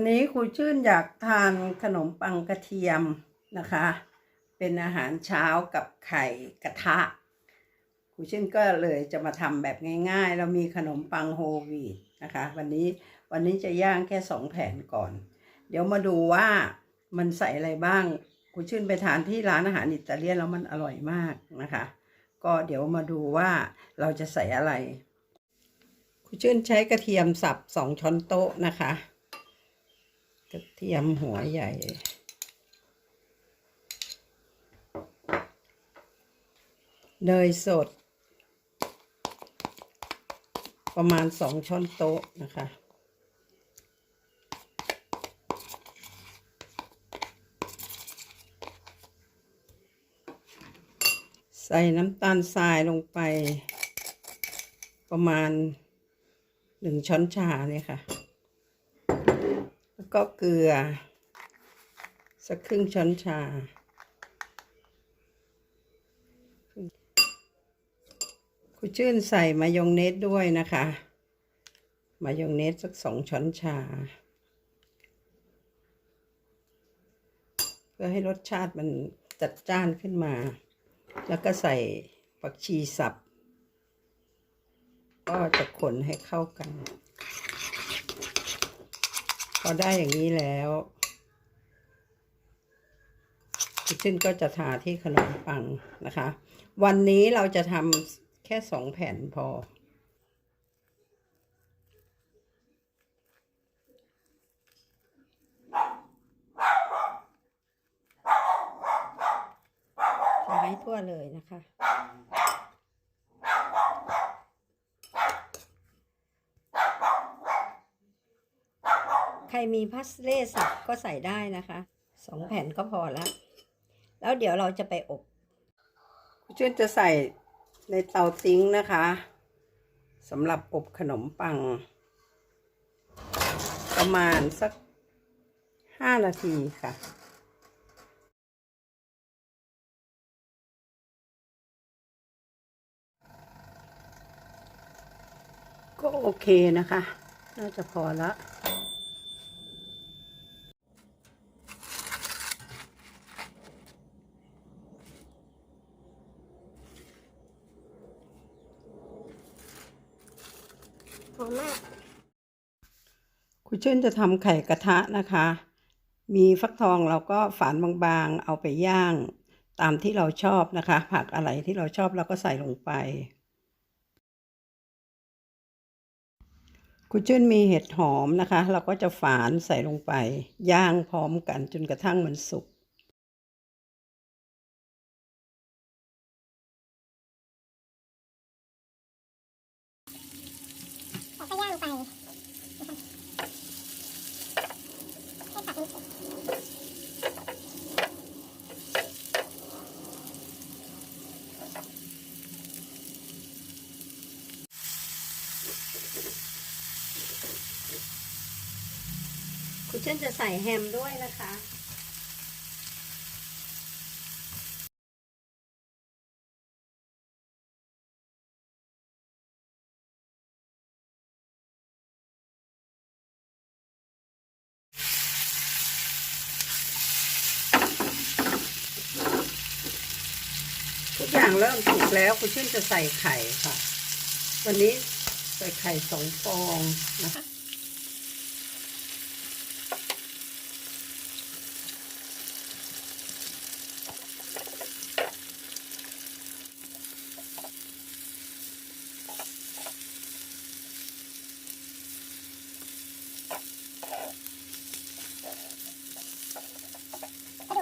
วันนี้ครูชื่นอยากทานขนมปังกระเทียมนะคะ เป็นอาหารเช้ากับไข่กระทะครูชื่นก็เลยจะมาทำแบบง่าย ๆ เรามีขนมปังโฮลวีตนะคะ วันนี้วันนี้จะย่างแค่สองแผ่นก่อน เดี๋ยวมาดูว่ามันใส่อะไรบ้างครูชื่นไปทานที่ร้านอาหารอิตาเลียนแล้วมันอร่อยมากนะคะ ก็เดี๋ยวมาดูว่าเราจะใส่อะไรครูชื่นใช้กระเทียมสับสองช้อนโต๊ะนะคะ กระเทียมหัวใหญ่ เนยสด ประมาณสองช้อนโต๊ะนะคะใส่น้ำตาลทรายลงไป ประมาณหนึ่งช้อนชาเนี่ยค่ะ ก็เกลือ สักครึ่งช้อนชา คุณชื่นใส่มายองเนสด้วยนะคะ มายองเนสสักสองช้อนชา เพื่อให้รสชาติมันจัดจ้านขึ้นมา แล้วก็ใส่ผักชีสับ ก็จะคนให้เข้ากัน พอได้อย่างนี้แล้วคุณชื่นก็จะทาที่ขนมปังนะคะ วันนี้เราจะทำแค่สองแผ่นพอใช้ให้ทั่วเลยนะคะ ใครมีพัสเล่สับก็ใส่ได้นะคะสองแผ่นก็พอและแล้วเดี๋ยวเราจะไปอบคุณชื่นจะใส่ในเตาติ้งนะคะสำหรับอบขนมปัง ประมาณสักห้านาทีค่ะก็โอเคนะคะ น่าจะพอและ หอมมากคุณชื่นจะทำไข่กระทะนะคะ มีฟักทองเราก็ฝานบางๆ เอาไปย่าง ตามที่เราชอบนะคะ ผักอะไรที่เราชอบเราก็ใส่ลงไปคุณชื่นมีเห็ดหอมนะคะ เราก็จะฝานใส่ลงไป ย่างพร้อมกันจนกระทั่งมันสุก แล้วก็ย่างไปนะคะให้ผักมันสุก คุณเช่นจะใส่แฮมด้วยนะคะ ทุกอย่างเริ่มสุกแล้วคุณเช่นจะใส่ไข่ค่ะ วันนี้ใส่ไข่สองฟองนะคะ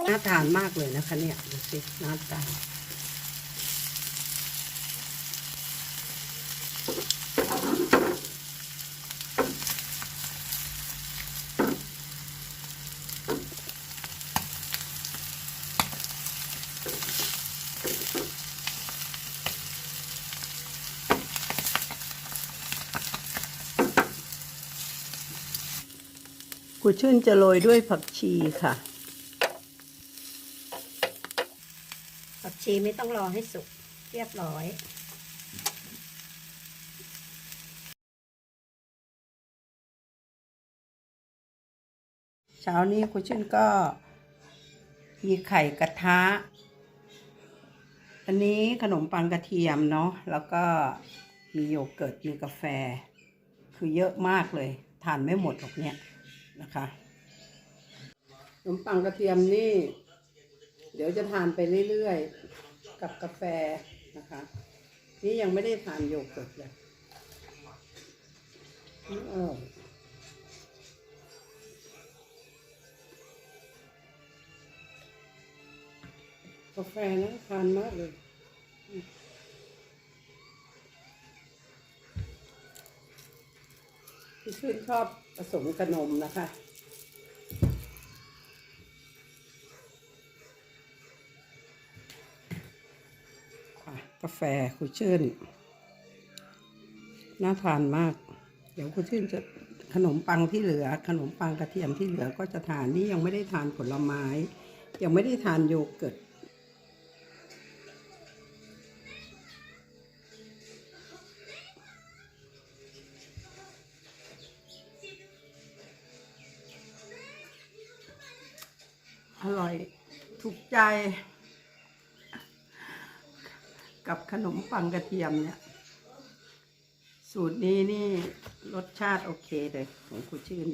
น่าทานมากเลยนะคะเนี่ยดูสิน่าทานกูชื่นจะโรยด้วยผักชีค่ะ ผักชีไม่ต้องรอให้สุกเรียบร้อยเช้านี้คุณชื่นก็มีไข่กระทะ อันนี้ขนมปังกระเทียมเนาะ แล้วก็มีโยเกิร์ต มีกาแฟ คือเยอะมากเลย ทานไม่หมดหรอกเนี่ยนะคะ ขนมปังกระเทียมนี่ เดี๋ยวจะทานไปเรื่อยๆ กับกาแฟนะคะ นี่ยังไม่ได้ทานโยเกิร์ตเลยอร่อยกาแฟนะทานมากเลยอืมพี่ชื่นชอบผสมกับนมนะคะ กาแฟคุณชื่น น่าทานมาก เดี๋ยวคุณชื่นจะขนมปังที่เหลือ ขนมปังกระเทียมที่เหลือก็จะทานนี่ยังไม่ได้ทานผลไม้ ยังไม่ได้ทานโยเกิร์ตอร่อย ถูกใจ กับขนมปังกระเทียมเนี่ย สูตรนี้นี่รสชาติโอเคเลยของคุณชื่น